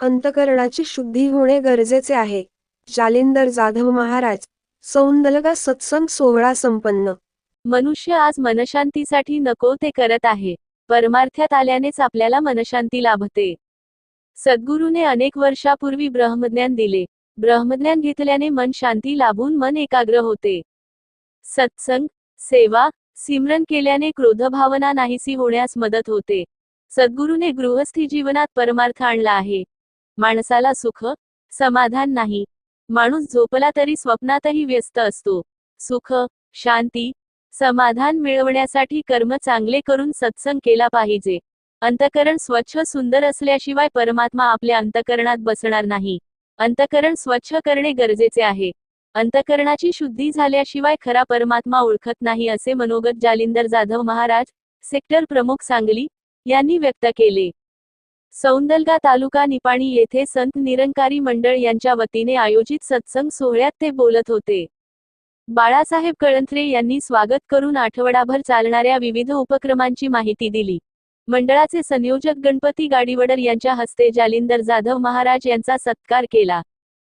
अंतकरणाची शुद्धी होणे गरजेचे आहे. जालिंदर जाधव महाराज सौंदलगा सत्संग सोहळा संपन्न. मनुष्य आज मनशांतीसाठी नको ते करत आहे. परमार्थ्यात आल्यानेच आपल्याला मनशांती लाभते. सद्गुरूने अनेक वर्षापूर्वी ब्रह्मज्ञान दिले. ब्रह्मज्ञान घेतल्याने मन शांती लाभून मन एकाग्र होते. सत्संग सेवा सिमरन केल्याने क्रोधभावना नाहीसी होण्यास मदत होते. सद्गुरूने गृहस्थी जीवनात परमार्थ आणला आहे. माणसाला सुख समाधान नाही. माणूस झोपला तरी स्वप्नातही व्यस्त असतो. सुख शांती समाधान मिळवण्यासाठी कर्म चांगले करून सत्संग केला पाहिजे. अंतकरण स्वच्छ सुंदर असल्याशिवाय परमात्मा आपल्या अंतकरणात बसणार नाही. अंतकरण स्वच्छ करणे गरजेचे आहे. अंतकरणाची शुद्धी झाल्याशिवाय खरा परमात्मा ओळखत नाही असे मनोगत जालिंदर जाधव महाराज सेक्टर प्रमुख सांगली यांनी व्यक्त केले. सौंदलगा तालुका निपाणी येथे संत निरंकारी मंडळ यांच्या वतीने आयोजित सत्संग सोहळ्यात ते बोलत होते. बाळासाहेब कळंत्रे यांनी स्वागत करून आठवडाभर चालणाऱ्या विविध उपक्रमांची माहिती दिली. मंडळाचे संयोजक गणपती गाडीवडर यांच्या हस्ते जालिंदर जाधव महाराज यांचा सत्कार केला.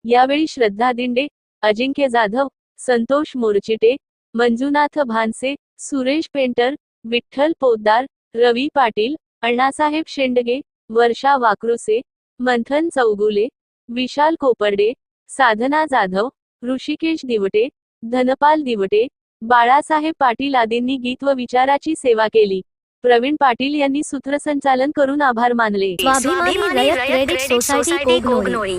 यावेळी श्रद्धा दिंडे अजिंक्य जाधव संतोष मोरचिटे मंजुनाथ भानसे सुरेश पेंटर विठ्ठल पोद्दार रवी पाटील अण्णासाहेब शेंडगे वर्षा वाकरुसे मंथन चौगुले विशाल कोपर्डे साधना जाधव ऋषिकेश दिवटे धनपाल दिवटे बाळासाहेब पाटील आदींनी गीत व विचाराची सेवा केली. प्रवीण पाटील यांनी सूत्रसंचालन करून आभार मानले. स्वाभिमानी रयत क्रेडिट सोसायटी कोगनोळी